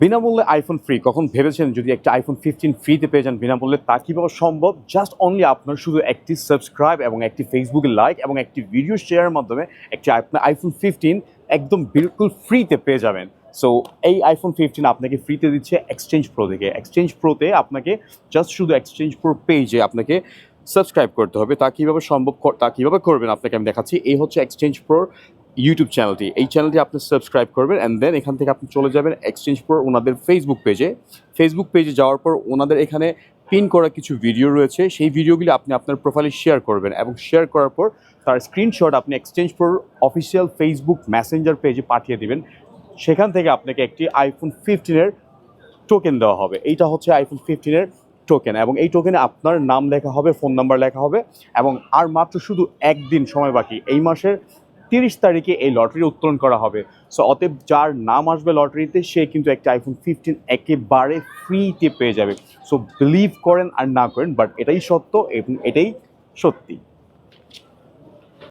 বিনামূল্যে iPhone free কখন ভেবেছেন যদি একটা আইফোন ফিফটিন ফ্রিতে পেয়ে যান বিনামূল্যে? তা কীভাবে সম্ভব? জাস্ট অনলি আপনার শুধু একটি সাবস্ক্রাইব এবং একটি ফেসবুকে লাইক এবং একটি ভিডিও শেয়ারের মাধ্যমে একটি আপনার আইফোন ফিফটিন একদম বিলকুল ফ্রিতে পেয়ে যাবেন। সো এই আইফোন ফিফটিন আপনাকে ফ্রিতে দিচ্ছে এক্সচেঞ্জ প্রো থেকে। এক্সচেঞ্জ প্রোতে আপনাকে জাস্ট শুধু এক্সচেঞ্জ প্রো পেজে আপনাকে সাবস্ক্রাইব করতে হবে। তা কীভাবে সম্ভব তা কীভাবে করবেন? আপনাকে আমি দেখাচ্ছি। এই হচ্ছে এক্সচেঞ্জ প্রোর ইউটিউব চ্যানেলটি এই চ্যানেলটি আপনি সাবস্ক্রাইব করবেন অ্যান্ড দেন এখান থেকে আপনি চলে যাবেন এক্সচেঞ্জ প্রো ওনাদের ফেসবুক পেজে ফেসবুক পেজে যাওয়ার পর ওনাদের এখানে পিন করা কিছু ভিডিও রয়েছে। সেই ভিডিওগুলি আপনি আপনার প্রোফাইলে শেয়ার করবেন এবং শেয়ার করার পর তার স্ক্রিনশট আপনি এক্সচেঞ্জ প্রোর অফিসিয়াল ফেসবুক মেসেঞ্জার পেজে পাঠিয়ে দেবেন। সেখান থেকে আপনাকে একটি আইফোন ফিফটিনের টোকেন দেওয়া হবে। এইটা হচ্ছে আইফোন ফিফটিনের টোকেন এবং এই টোকেনে আপনার নাম লেখা হবে ফোন নাম্বার লেখা হবে এবং আর মাত্র শুধু একদিন সময় বাকি। এই মাসের তিরিশ তারিখে এই লটারি উত্তোলন করা হবে। সো অতএব যার নাম আসবে লটারিতে, সে কিন্তু একটা আইফোন ফিফটিন একেবারে ফ্রিতে পেয়ে যাবে। সো বিলিভ করেন আর না করেন বাট এটাই সত্য এবং এটাই সত্যি।